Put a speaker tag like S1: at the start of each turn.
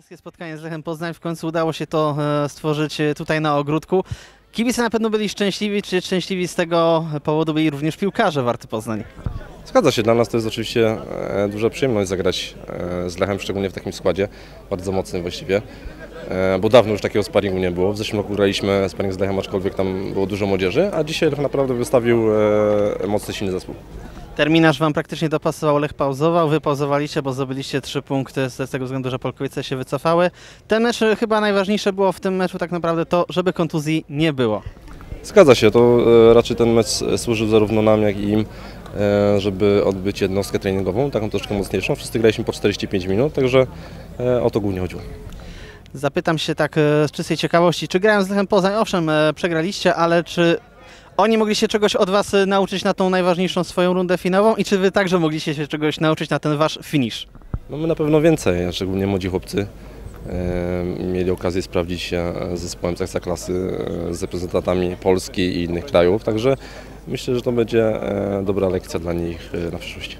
S1: Towarzyskie spotkanie z Lechem Poznań. W końcu udało się to e, stworzyć e, tutaj na ogródku. Kibice na pewno byli szczęśliwi, czy szczęśliwi z tego powodu byli również piłkarze Warty Poznań.
S2: Zgadza się, dla nas to jest oczywiście e, duża przyjemność zagrać z Lechem, szczególnie w takim składzie, bardzo mocnym właściwie, bo dawno już takiego sparingu nie było. W zeszłym roku graliśmy sparing z Lechem, aczkolwiek tam było dużo młodzieży, a dzisiaj Lech naprawdę wystawił mocny, silny zespół.
S1: Terminarz wam praktycznie dopasował, Lech pauzował, wy pauzowaliście, bo zdobyliście trzy punkty z tego względu, że Polkowice się wycofały. Ten mecz chyba najważniejsze było w tym meczu tak naprawdę to, żeby kontuzji nie było.
S2: Zgadza się, to e, raczej ten mecz służył zarówno nam, jak i im, e, żeby odbyć jednostkę treningową, taką troszkę mocniejszą. Wszyscy graliśmy po 45 minut, także e, o to głównie chodziło.
S1: Zapytam się tak z czystej ciekawości, czy grając z Lechem Poznań, owszem, przegraliście, ale czy oni mogli się czegoś od was e, nauczyć na tą najważniejszą swoją rundę finałową i czy wy także mogliście się czegoś nauczyć na ten wasz finish?
S2: No my na pewno więcej, szczególnie młodzi chłopcy e, mieli okazję sprawdzić się z zespołem Ekstraklasy, e, z reprezentantami Polski i innych krajów, także myślę, że to będzie e, dobra lekcja dla nich e, na przyszłość.